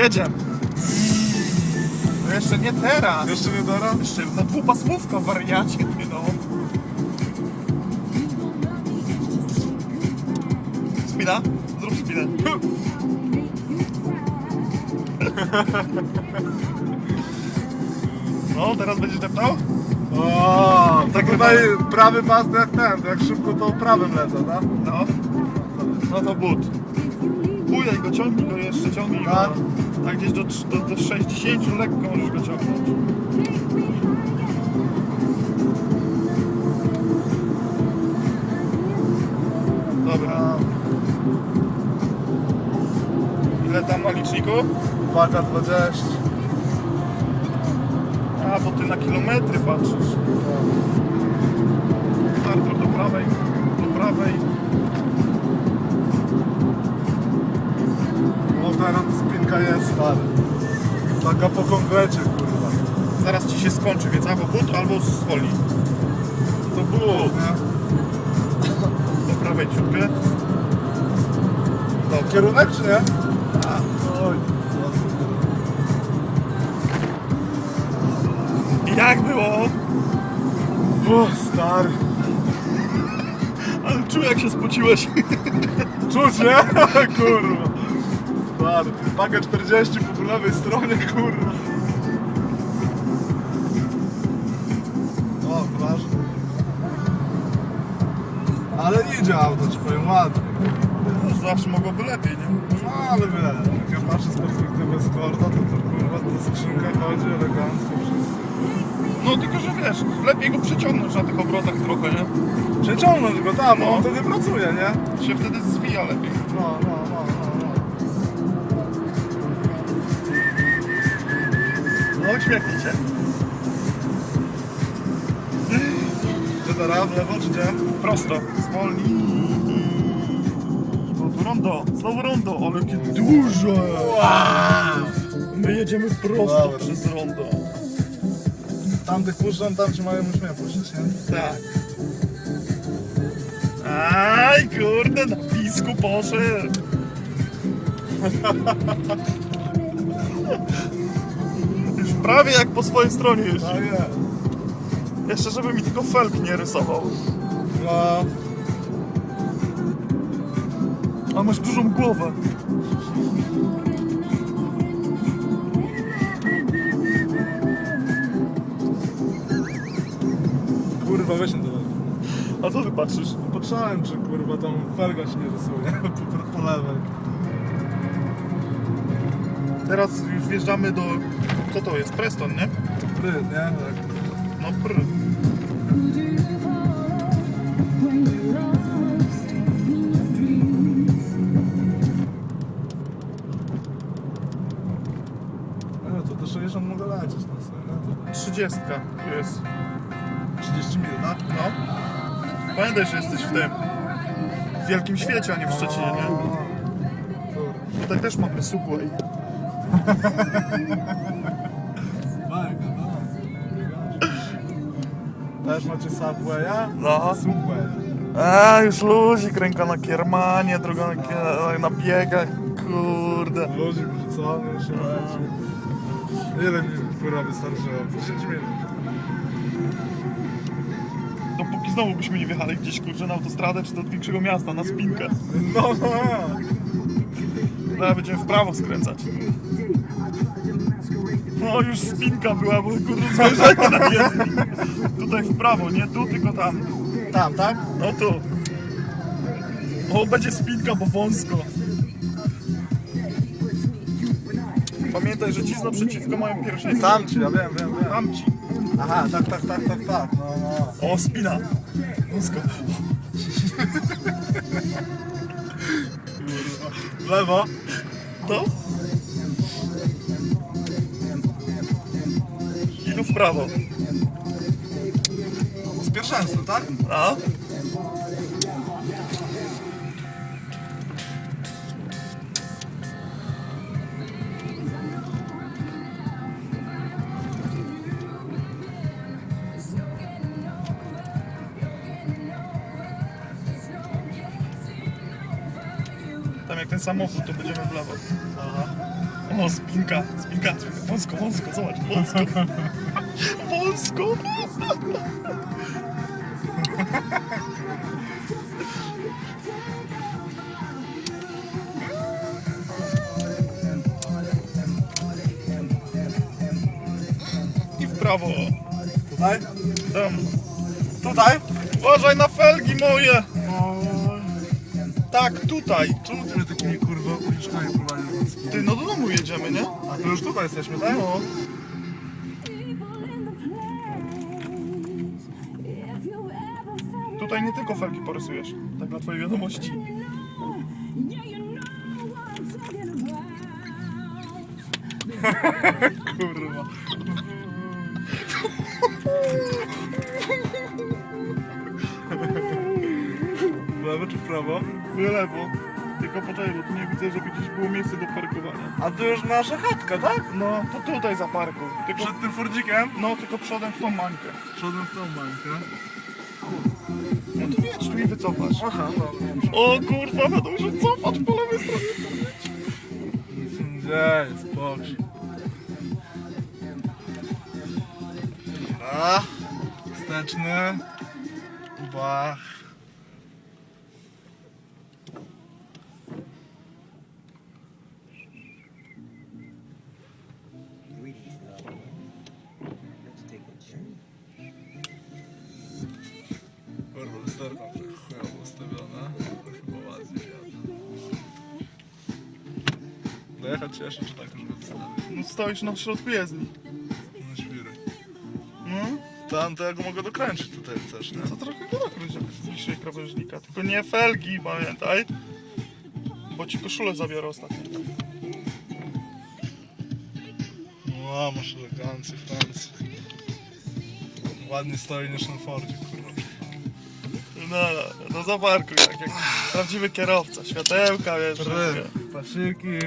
Jedziemy. No jeszcze nie teraz. Jeszcze nie teraz? Jeszcze no dwupasmówka wariacie, ty no. Spina? Zrób spinę. No, teraz będziesz deptał? O, Tak tutaj prawy pas jak ten, jak szybko to prawym lecę, tak? No. No to but. Bujaj go, ciągnij go jeszcze, ciągnij go. Tak. Gdzieś do, do, do 60 lekko możesz go ciągnąć. Dobra. Ile tam na liczniku? Uwaga 20. A, bo ty na kilometry patrzysz. Artur do prawej. Taka po konkrecie, kurwa. Zaraz ci się skończy, więc albo but, albo zwolni. To nie? Do prawej ciutkę. No, kierunek czy nie? A, Oj, jak było? o, stary. Ale czuję jak się spociłeś. Czuć, nie? kurwa. Stary, pakę 40 po lewej stronie, kurwa. O, proszę. Ale idzie auto, ci powiem ładnie. No, zawsze mogłoby lepiej, nie? No ale wiesz, jak ja patrzę z perspektywy Escorta, to to kurwa ta skrzynka chodzi elegancko wszystko. No tylko, że wiesz, lepiej go przeciągnąć na tych obrotach trochę, nie? Przeciągnąć go tam, No. no. on wtedy pracuje, nie? Się wtedy zwija lepiej. No, no, no, no, no. Uśmiechnij się. Czy teraz w lewo, czy gdzie? Prosto. Zwolnij. No tu rondo. Znowu rondo, ale jakie duże. My jedziemy prosto Dobra. przez rondo. Tamtych puszczam, tam ci mają mnie puszczać, nie? Tak. Aj, kurde, na pisku poszedł. Prawie jak po swojej stronie jeździ. Tak jest. Jeszcze żeby mi tylko felk nie rysował. No, A masz dużą głowę. kurwa, weź ten telefon. A co ty patrzysz? Patrzałem, czy kurwa tam felga się nie rysuje po, po lewej. Teraz już wjeżdżamy do... Co to jest? Preston, nie? Pry, nie? Tak. No pr. E, to do 60 mogę lecieć na sobie, 30 tu jest. 30 mil, tak? No. Pamiętaj, że jesteś w tym... W wielkim świecie, a nie w Szczecinie, nie? Kurwa. Tutaj też mamy Subway. Też macie Subwaya? No. Subway. A, już luzik, ręka na kiermanie, druga na, kie- na biegach, kurde. Ludzi wrzucony się leci. Ile mi kurwa wystarczyło? 10 minut. Dopóki znowu byśmy nie wjechali gdzieś, kurczę, na autostradę czy do większego miasta, na spinkę. No, no. Teraz będziemy w prawo skręcać. No, już spinka była, bo kurde zwierzęta na jezdni. Tutaj w prawo, nie tu, tylko tam. Tam, tak? No tu. O, będzie spinka, bo wąsko. Pamiętaj, że ci z naprzeciwko mają pierwszeństwo. Tam ci, ja wiem, wiem, wiem. Tamci. Aha, tak, tak, tak, tak, tak. No, no. O, spina. Wąsko. W lewo. No. I tu w prawo. Z pierwszeństwem, tak? A? Tam jak ten samochód, to będziemy w lewo. O, spinka, spinka, spinka. Wąsko, wąsko, zobacz, wąsko. Wąsko. I w prawo. Tutaj? Tam. Tutaj? Uważaj na felgi moje. Oj. Tak, tutaj. Czemu ty mnie takimi kurwa uliczkami prowadzisz? Ty, no do domu jedziemy, nie? A to już tutaj jesteśmy, tak? No. Tutaj nie tylko felgi porysujesz. Tak dla twojej wiadomości. Kurwa. Lewo czy w prawo? W lewo. Tylko poczekaj, bo tu nie widzę, żeby gdzieś było miejsce do parkowania. A tu już nasza chatka, tak? No, to tutaj zaparkuj. Tylko, Przed tym Fordzikiem? no, tylko przodem w tą mańkę. Przodem w tą bańkę. No to jedź tu i wycofasz. Aha, no. O kurwa, będą się cofać po lewej stronie. Nie dzieje, spokój. A, wsteczny. Bach. Lusterka chujowo ustawiona. Chyba ładnie jadę. Dojechać się jeszcze, czy tak już go zostawić? No stoisz na środku jezdni. No świry. No, Tam to ja go mogę dokręcić tutaj też, nie? to trochę go żeby z bliższej krawężnika. Tylko nie felgi, pamiętaj. Bo ci koszulę zabiorę ostatnio. No, masz elegancję Francji. Ładnie stoi niż na Fordzie. No, no, no zaparkuj tak jak prawdziwy kierowca. Światełka, wiesz. Paszyki.